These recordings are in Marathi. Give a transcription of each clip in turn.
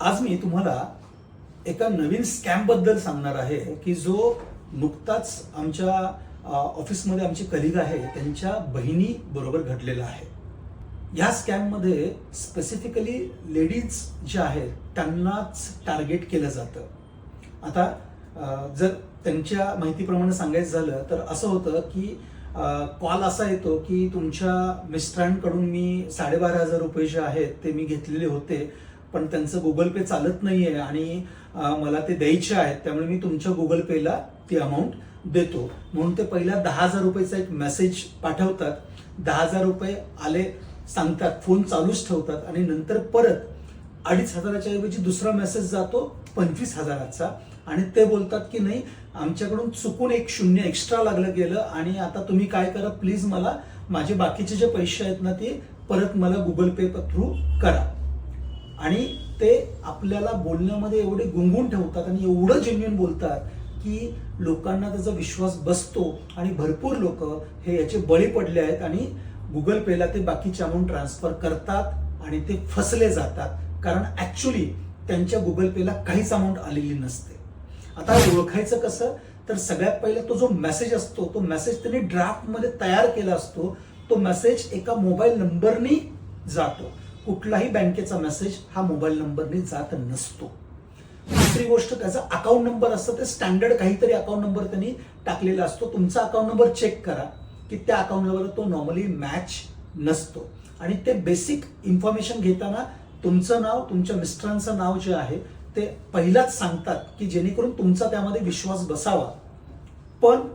आज मी तुम्हाला एका नवीन स्कॅमबद्दल सांगणार आहे की जो नुकताच आमच्या ऑफिसमध्ये आमचे कलिग आहे त्यांच्या बहिणी बरोबर घडलेला आहे. या स्कॅममध्ये स्पेसिफिकली लेडीज ज्या आहेत त्यांनाच टार्गेट केलं जातं. आता जर त्यांच्या माहितीप्रमाणे सांगायचं झालं तर असं होतं की कॉल असा येतो की तुमच्या मिस्टरांकडून मी साडेबारा हजार रुपये जे आहेत ते मी घेतलेले होते. पण त्यांचं गुगल पे चालत नाही आहे आणि मला ते द्यायचे आहेत त्यामुळे मी तुमच्या गुगल पेला ती अमाऊंट देतो. म्हणून ते पहिला दहा हजार रुपयेचा एक मेसेज पाठवतात. दहा हजार रुपये आले सांगतात फोन चालूच ठेवतात आणि नंतर परत अडीच हजाराच्या ऐवजी दुसरा मेसेज जातो पंचवीस हजाराचा. आणि ते बोलतात की नाही आमच्याकडून चुकून एक शून्य एक्स्ट्रा लागलं गेलं आणि आता तुम्ही काय करा प्लीज मला माझे बाकीचे जे पैसे आहेत ना ते परत मला गुगल पे थ्रू करा. आणि ते आपल्याला बोलण्यामध्ये एवढे गुंगून ठेवतात आणि एवढं जेन्युन बोलतात की लोकांना त्याचा विश्वास बसतो आणि भरपूर लोक हे याचे बळी पडले आहेत आणि गुगल पेला ते बाकीचे अमाऊंट ट्रान्सफर करतात आणि ते फसले जातात. कारण ॲक्च्युली त्यांच्या गुगल पेला काहीच अमाऊंट आलेली नसते. आता ओळखायचं कसं? तर सगळ्यात पहिले तो जो मेसेज असतो तो मेसेज त्यांनी ड्राफ्टमध्ये तयार केला असतो तो मेसेज एका मोबाईल नंबरनी जातो. कुठलाही बँकेचा मेसेज हा मोबाईल नंबरने जात नसतो. दुसरी गोष्ट त्याचा अकाउंट नंबर असतं ते स्टँडर्ड काहीतरी अकाउंट नंबर त्यांनी टाकलेला असतो. तुमचा अकाउंट नंबर चेक करा की त्या अकाउंट नंबर तो नॉर्मली मॅच नसतो. आणि ते बेसिक इन्फॉर्मेशन घेताना तुमचं नाव तुमच्या मिस्टरांचं नाव जे आहे ते पहिलाच सांगतात की जेणेकरून तुमचा त्यामध्ये विश्वास बसावा. पण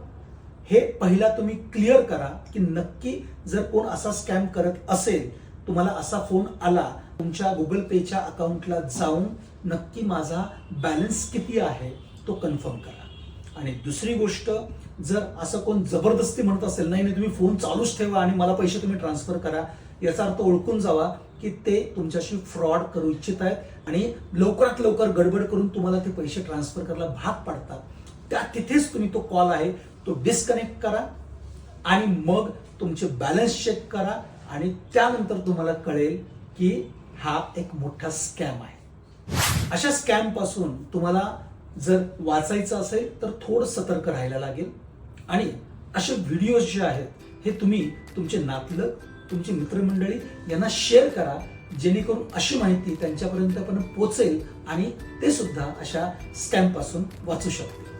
हे पहिला तुम्ही क्लिअर करा की नक्की जर कोण असा स्कॅम करत असेल तुम्हाला असा फोन आला तुमच्या गुगल पेच्या अकाउंटला जाऊन नक्की माझा बॅलन्स किती आहे तो कन्फर्म करा. आणि दुसरी गोष्ट जर असं कोण जबरदस्ती म्हणत असेल नाही नाही तुम्ही फोन चालूच ठेवा आणि मला पैसे तुम्ही ट्रान्सफर करा याचा अर्थ ओळखून जावा की ते तुमच्याशी फ्रॉड करू इच्छित आहेत आणि लवकरात लवकर गडबड करून तुम्हाला ते पैसे ट्रान्सफर करायला भाग पाडतात. त्या तिथेच तुम्ही तो कॉल आहे तो डिस्कनेक्ट करा आणि मग तुमचे बॅलन्स चेक करा आणि त्यानंतर तुम्हाला कळेल की हा एक मोठा स्कॅम आहे. अशा स्कॅमपासून तुम्हाला जर वाचायचं असेल तर थोडं सतर्क राहायला लागेल. आणि असे व्हिडिओज जे आहेत हे तुम्ही तुमचे नातलग तुमची मित्रमंडळी यांना शेअर करा जेणेकरून अशी माहिती त्यांच्यापर्यंत पण पोचेल आणि ते सुद्धा अशा स्कॅमपासून वाचू शकतील.